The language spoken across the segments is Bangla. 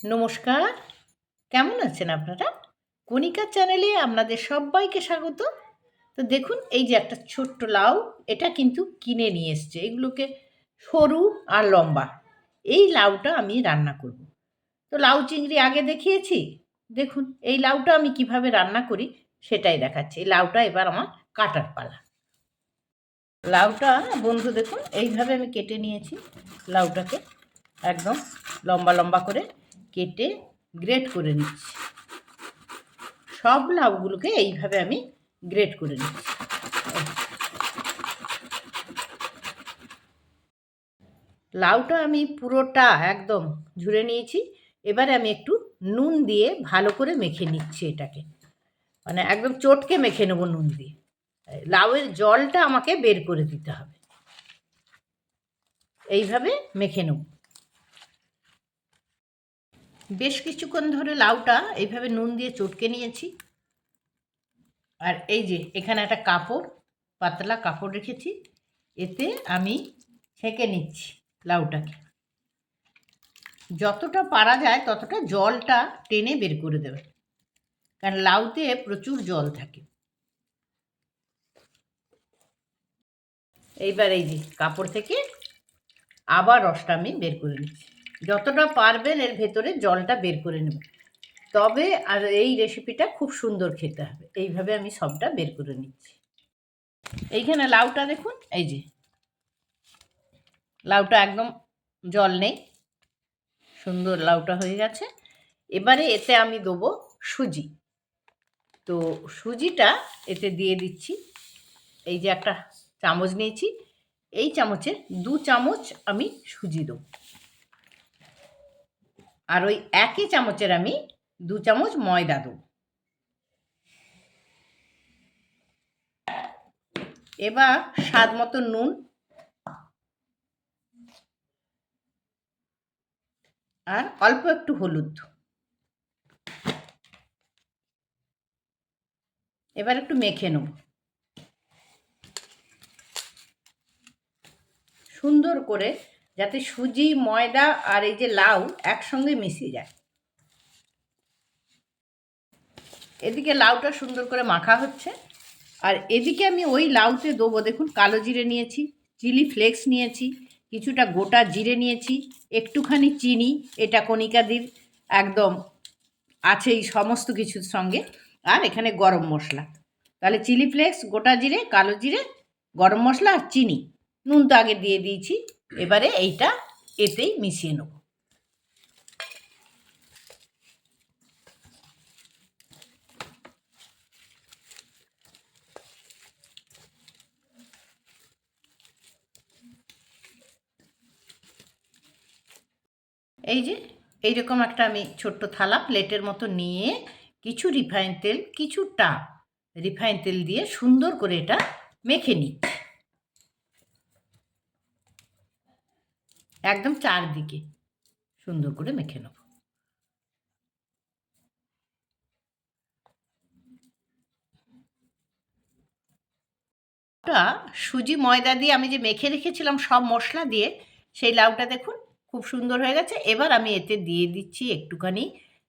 নমস্কার। কেমন আছেন আপনারা? কণিকা চ্যানেলে আপনাদের সবাইকে স্বাগত। তো দেখুন, এই যে একটা ছোট্ট লাউ, এটা কিন্তু কিনে নিয়ে এসছে। এগুলোকে সরু আর লম্বা। এই লাউটা আমি রান্না করব। তো লাউ চিংড়ি আগে দেখিয়েছি? দেখুন, এই লাউটা আমি কীভাবে রান্না করি সেটাই দেখাচ্ছি। এই লাউটা এবার আমার কাটার পালা। লাউটা, বন্ধু দেখুন, এইভাবে আমি কেটে নিয়েছি। লাউটাকে একদম লম্বা লম্বা করে কেটে গ্রেট করে নিচ্ছি। সব লাউগুলোকে এইভাবে আমি গ্রেট করে নিচ্ছি। লাউটা আমি পুরোটা একদম ঝুড়ে নিয়েছি। এবারে আমি একটু নুন দিয়ে ভালো করে মেখে নিচ্ছি এটাকে। মানে একদম চটকে মেখে নেব নুন দিয়ে। লাউয়ের জলটা আমাকে বের করে দিতে হবে। এইভাবে মেখে নেব। বেশ কিছুক্ষণ ধরে লাউটা এইভাবে নুন দিয়ে চটকে নিয়েছি। আর এই যে, এখানে একটা কাপড়, পাতলা কাপড় রেখেছি। এতে আমি ছেঁকে নিচ্ছি লাউটাকে। যতটা পারা যায় ততটা জলটা টেনে বের করে দেবে। কারণ লাউতে প্রচুর জল থাকে। এইবার এই যে, কাপড় থেকে আবার রসটা আমি বের করে নিচ্ছি। যতটা পারবেন এর ভেতরে জলটা বের করে নেবেন। তবে আর এই রেসিপিটা খুব সুন্দর খেতে হবে। এইভাবে আমি সবটা বের করে নিচ্ছি। এইখানে লাউটা দেখুন, এই যে। লাউটা একদম জল নেই। সুন্দর লাউটা হয়ে গেছে। এবারে এতে আমি দেবো সুজি। তো সুজিটা এতে দিয়ে দিচ্ছি। এই যে একটা চামচ নিয়েছি। এই চামচের দু চামচ আমি সুজি দেবো। আর ওই একই চামচের আমি দু চামচ ময়দা দেবো। এবার স্বাদ মতো নুন আর অল্প একটু হলুদ। এবার একটু মেখে নেব। সুন্দর করে যাতে সুজি, ময়দা আর এই যে লাউ একসঙ্গে মিশে যায়। এদিকে লাউটা সুন্দর করে মাখা হচ্ছে। আর এদিকে আমি ওই লাউতে দেবো, দেখুন, কালো জিরে নিয়েছি, চিলি ফ্লেক্স নিয়েছি, কিছুটা গোটা জিরে নিয়েছি, একটুখানি চিনি, এটা কণিকাদির, একদম আছে এই সমস্ত কিছুর সঙ্গে, আর এখানে গরম মশলা। তাহলে চিলি ফ্লেক্স, গোটা জিরে, কালো জিরে, গরম মশলা আর চিনি। নুন তো আগে দিয়ে দিয়েছি। এবারে এইটা এতেই মিশিয়ে নেব। এই যে এইরকম একটা আমি ছোট্ট থালা প্লেটের মতো নিয়ে কিছু রিফাইন তেল কিছুটা রিফাইন তেল দিয়ে সুন্দর করে এটা মেখে নিচ্ছি একদম চারদিকে। সুন্দর করে মেখে নেব। সুজি, ময়দা দিয়ে আমি যে মেখে রেখেছিলাম সব মশলা দিয়ে, সেই লাউটা দেখুন খুব সুন্দর হয়ে গেছে। এবার আমি এতে দিয়ে দিচ্ছি একটুখানি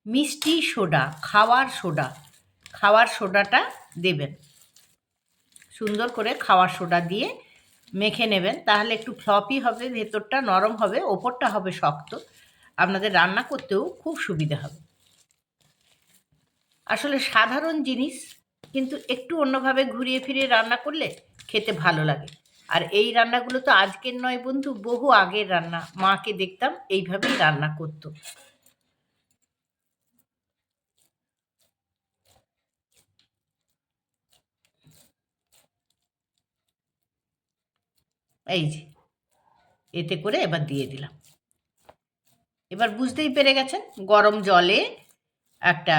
মিষ্টি সোডা, খাওয়ার সোডা। খাওয়ার সোডাটা দেবেন। সুন্দর করে খাওয়ার সোডা দিয়ে মেখে নেবেন। তাহলে একটু ফ্লপি হবে, ভেতরটা নরম হবে, ওপরটা হবে শক্ত। আপনাদের রান্না করতেও খুব সুবিধা হবে। আসলে সাধারণ জিনিস, কিন্তু একটু অন্যভাবে ঘুরিয়ে ফিরিয়ে রান্না করলে খেতে ভালো লাগে। আর এই রান্নাগুলো তো আজকের নয় বন্ধু, বহু আগের রান্না। মাকে দেখতাম এইভাবেই রান্না করতো। এই যে, এতে করে এবার দিয়ে দিলাম। এবার বুঝতেই পেরে গেছেন, গরম জলে একটা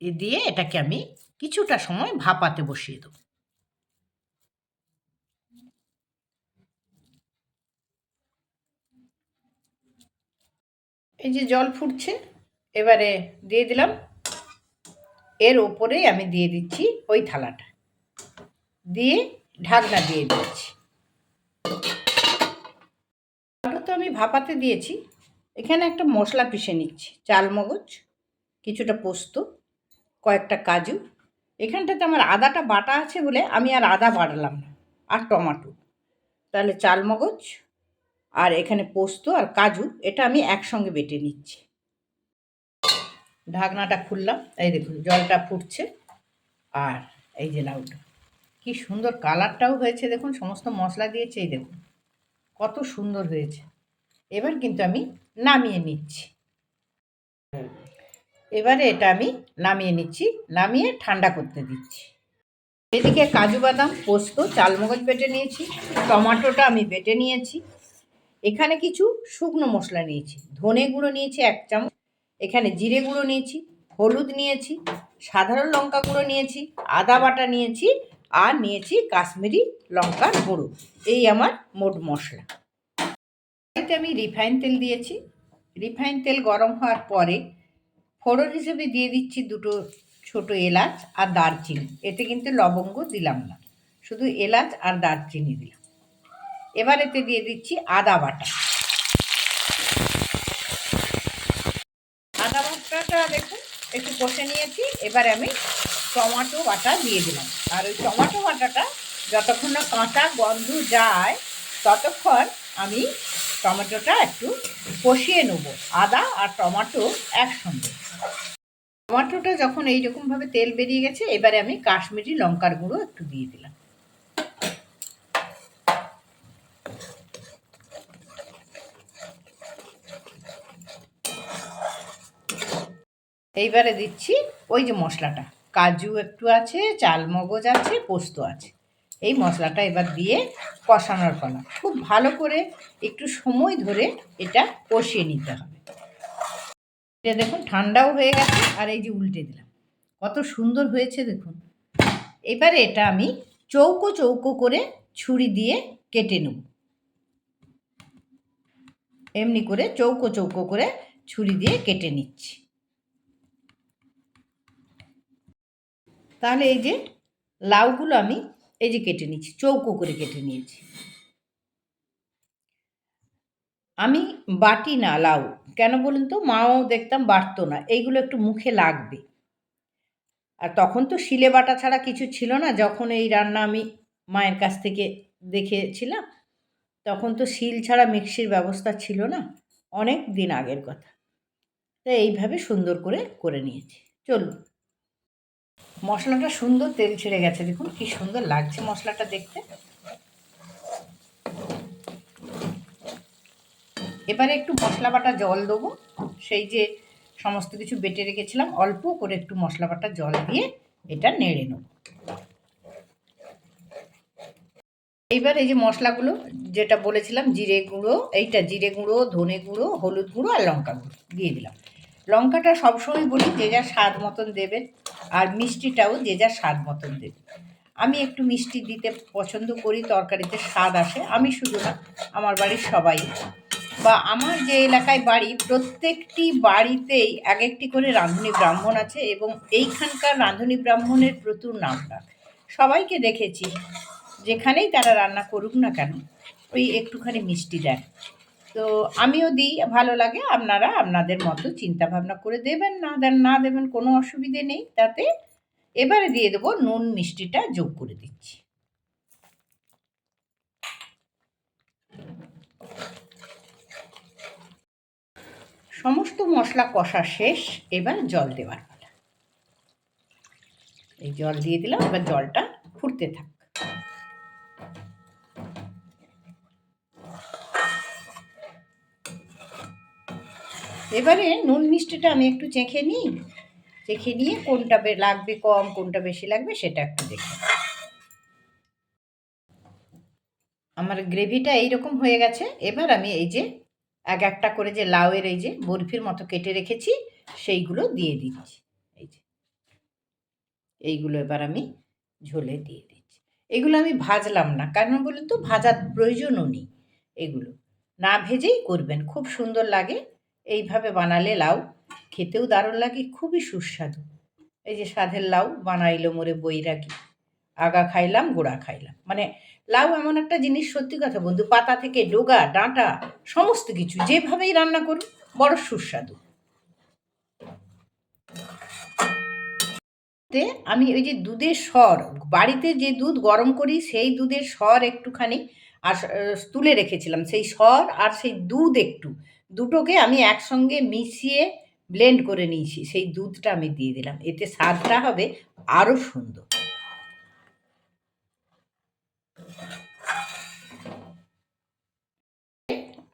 এ দিয়ে এটাকে আমি কিছুটা সময় ভাপাতে বসিয়ে দেবো। এই যে জল ফুটছে, এবারে দিয়ে দিলাম। এর ওপরেই আমি দিয়ে দিচ্ছি ওই থালাটা। দিয়ে ঢাকনা দিয়ে দিচ্ছি তো আমি ভাপাতে দিয়েছি। এখানে একটা মশলা পিষে নিচ্ছি। চাল মগজ কিছুটা পোস্ত, কয়েকটা কাজু। এখানটাতে আমার আদাটা বাটা আছে বলে আমি আর আদা বাড়লাম না, আর টমাটো। তাহলে চাল মগজ আর এখানে পোস্ত আর কাজু, এটা আমি একসঙ্গে বেটে নিচ্ছি। ঢাকনাটা খুললাম, এই দেখুন জলটা ফুটছে। আর এই যে লাউটা, কি সুন্দর কালারটাও হয়েছে দেখুন, সমস্ত মশলা দিয়েছে, এই দেখুন। কত সুন্দর হয়েছে। এবার কিন্তু আমি নামিয়ে নিচ্ছি। এবারে এটা আমি নামিয়ে নিচ্ছি নামিয়ে ঠান্ডা করতে দিচ্ছি। এদিকে কাজু বাদাম পোস্ত চালমগজ বেটে নিয়েছি টমাটোটা আমি বেটে নিয়েছি। এখানে কিছু শুকনো মশলা নিয়েছি ধনে গুঁড়ো নিয়েছি এক চামচ এখানে জিরে গুঁড়ো নিয়েছি হলুদ নিয়েছি সাধারণ লঙ্কা গুঁড়ো নিয়েছি আদা বাটা নিয়েছি আর নিয়েছি কাশ্মীরি লঙ্কার গুঁড়ো। এই আমার মোট মশলা। এতে আমি রিফাইন তেল দিয়েছি। রিফাইন তেল গরম হওয়ার পরে ফোড়ন হিসেবে দিয়ে দিচ্ছি দুটো ছোট এলাচ আর দারচিনি। এতে কিন্তু লবঙ্গ দিলাম না। শুধু এলাচ আর দারচিনি দিলাম। এবার এতে দিয়ে দিচ্ছি আদা বাটা। আদা বাটাটা দেখুন, একটু কষে নিয়েছি। এবারে আমি টমাটো বাটা দিয়ে দিলাম। আর ওই টমাটো বাটাটা যতক্ষণ না কাঁচা গন্ধ যায়, ততক্ষণ আমি টমেটোটা একটু কষিয়ে নেব। আদা আর টমেটো একসঙ্গে। টমাটোটা যখন এইরকমভাবে তেল বেরিয়ে গেছে, এবারে আমি কাশ্মীরি লঙ্কার গুঁড়ো একটু দিয়ে দিলাম। এইবারে দিচ্ছি ওই যে মশলাটা। কাজু একটু আছে, চালমগজ আছে, পোস্ত আছে। এই মশলাটা এবার দিয়ে কষানোর পালা খুব ভালো করে একটু সময় ধরে এটা কষিয়ে নিতে হবে। এটা দেখুন, ঠান্ডাও হয়ে গেছে আর এই যে উল্টে দিলাম। কত সুন্দর হয়েছে দেখুন। এবারে এটা আমি চৌকো চৌকো করে ছুরি দিয়ে কেটে নেব। এমনি করে চৌকো চৌকো করে ছুরি দিয়ে কেটে নিচ্ছি। তাহলে এই যে লাউগুলো আমি এই যে কেটে নিচ্ছি, চৌকো করে কেটে নিয়েছি। আমি বাটি না, লাউ। কেন বলুন তো? মাও দেখতাম বাটতো না, এইগুলো একটু মুখে লাগবে। আর তখন তো শিলে বাটা ছাড়া কিছু ছিল না, যখন এই রান্না আমি মায়ের কাছ থেকে দেখেছিলাম, তখন তো শিল ছাড়া মিক্সির ব্যবস্থা ছিল না, অনেক দিন আগের কথা। তাই এইভাবে সুন্দর করে করে নিয়েছি। চলুন। মশলাটা সুন্দর তেল ছেড়ে গেছে, দেখুন কি সুন্দর লাগছে মশলাটা দেখতে। এবারে একটু মশলা বাটা জল দেবো, সেই যে সমস্ত কিছু বেটে রেখেছিলাম, অল্প করে একটু মশলা বাটা জল দিয়ে এটা নেড়ে নেব। এইবার এই যে মশলাগুলো, যেটা বলেছিলাম জিরে গুঁড়ো, এইটা জিরে গুঁড়ো, ধনে গুঁড়ো, হলুদ গুঁড়ো আর লঙ্কা গুঁড়ো দিয়ে দিলাম। লঙ্কাটা সবসময় বলি যে যা স্বাদ মতন দেবেন। আর মিষ্টিটাও যে যার স্বাদ মতন দেবে। আমি একটু মিষ্টি দিতে পছন্দ করি, তরকারিতে স্বাদ আসে। আমি শুধু না, আমার বাড়ির সবাই। বা আমার যে এলাকায় বাড়ি, প্রত্যেকটি বাড়িতেই এক একটি করে রাঁধুনি ব্রাহ্মণ আছে এবং এইখানকার রাঁধুনি ব্রাহ্মণের প্রচুর নাম ডাক। সবাইকে দেখেছি, যেখানেই তারা রান্না করুক না কেন, ওই একটুখানি মিষ্টি দেন। তো আমিও দিই, ভালো লাগে। আপনারা আপনাদের মতো চিন্তা ভাবনা করে দেবেন, না দেন না দেবেন কোনো অসুবিধে নেই। তাতে এবারে দিয়ে দেবো নুন মিষ্টিটা যোগ করে দিচ্ছি। সমস্ত মশলা কষা শেষ, এবার জল দেওয়ার পালা। এই জল দিয়ে দিলাম, এবার জলটা ফুটতে থাক। এবারে নুন মিষ্টিটা আমি একটু চেখে নিই। চেখে নিয়ে কোনটা লাগবে কম, কোনটা বেশি লাগবে সেটা একটু দেখে আমার গ্রেভিটা এইরকম হয়ে গেছে। এবার আমি এই যে এক একটা করে যে লাউয়ের এই যে বরফির মতো কেটে রেখেছি, সেইগুলো দিয়ে দিচ্ছি। এই যে এইগুলো এবার আমি ঝোলে দিয়ে দিচ্ছি। এগুলো আমি ভাজলাম না, কারণ বলুন তো ভাজার প্রয়োজনও নেই। এগুলো না ভেজেই করবেন, খুব সুন্দর লাগে। এইভাবে বানালে লাউ খেতেও দারুণ লাগে, খুবই সুস্বাদু। এই যে সাধের লাউ বানাইলো মোরে বইরাগি আগা খাইলাম, গোড়া খাইলাম। মানে লাউ এমন একটা জিনিস, সত্যি কথা বন্ধু, পাতা থেকে ডোগা, ডাঁটা, সমস্ত কিছু যেভাবেই রান্না করুন বড় সুস্বাদু। আমি ওই যে দুধের স্বর, বাড়িতে যে দুধ গরম করি, সেই দুধের স্বর একটুখানি আর তুলে রেখেছিলাম। সেই স্বর আর সেই দুধ একটু। দুটোকে আমি একসঙ্গে মিশিয়ে ব্লেন্ড করে নিয়েছি। সেই দুধটা আমি দিয়ে দিলাম। এতে স্বাদটা হবে আরও সুন্দর।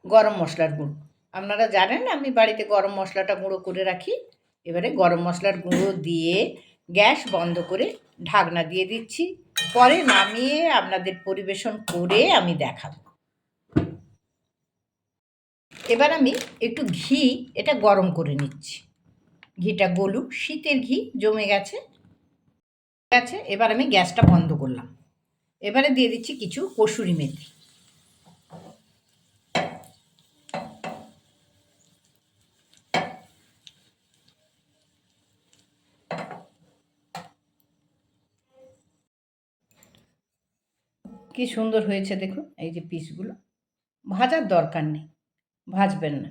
গরম মশলার গুঁড়ো। আপনারা জানেন, আমি বাড়িতে গরম মশলাটা গুঁড়ো করে রাখি। এবারে গরম মশলার গুঁড়ো দিয়ে গ্যাস বন্ধ করে ঢাকনা দিয়ে দিচ্ছি। পরে নামিয়ে আপনাদের পরিবেশন করে আমি দেখাবো। এবার আমি একটু ঘি এটা গরম করে নিচ্ছি। ঘিটা গলুক শীতের ঘি জমে গেছে। গেছে, এবার আমি গ্যাসটা বন্ধ করলাম। এবারে দিয়ে দিচ্ছি কিছু কসুরি মেথি। কি সুন্দর হয়েছে দেখুন, এই যে পিসগুলো ভাজার দরকার নেই। ভাজবেন না।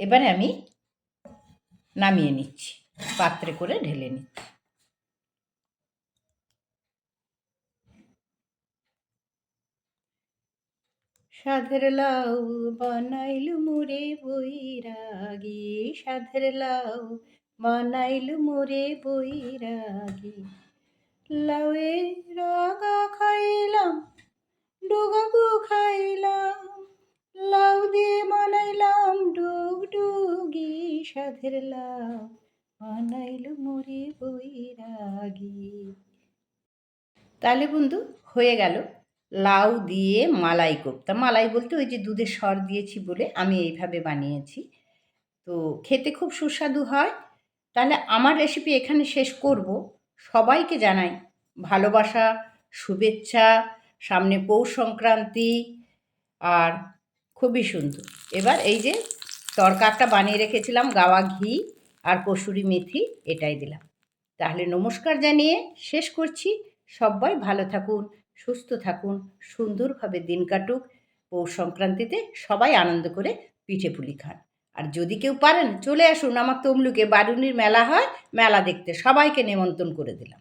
এবারে আমি নামিয়ে নিচ্ছি, পাত্রে করে ঢেলে নিচ্ছি। সাধের লাউ বানাইলু মোরে বৈরাগী, সাধের লাউ বানাইলু মোরে বৈরাগী। লাউয়ে রগা খাইলাম, ডুগাগু খাইলাম লাউ দিয়ে বানাইলাম ডুগ ডুগি সাধের লাউ। বানাইলু মোরে বৈরাগী। তাহলে বন্ধু, হয়ে গেল। লাউ দিয়ে মালাই কোপ্তা মালাই বলতে ওই যে দুধের স্বর দিয়েছি বলে আমি এইভাবে বানিয়েছি। তো খেতে খুব সুস্বাদু হয়। তাহলে আমার রেসিপি এখানে শেষ করব। সবাইকে জানাই ভালোবাসা, শুভেচ্ছা, সামনে পৌষ সংক্রান্তি, আর খুবই সুন্দর। এবার এই যে তরকারটা বানিয়ে রেখেছিলাম, গাওয়া ঘি আর কসুরি মেথি, এটাই দিলাম। তাহলে নমস্কার জানিয়ে শেষ করছি। সবাই ভালো থাকুন, সুস্থ থাকুন, সুন্দরভাবে দিন কাটুক। পৌষ সংক্রান্তিতে সবাই আনন্দ করে পিঠে পুলি খান। আর যদি কেউ পারেন, চলে আসুন আমার তমলুকে। বারুনির মেলা হয়, মেলা দেখতে। সবাইকে নেমন্তন্ন করে দিলাম।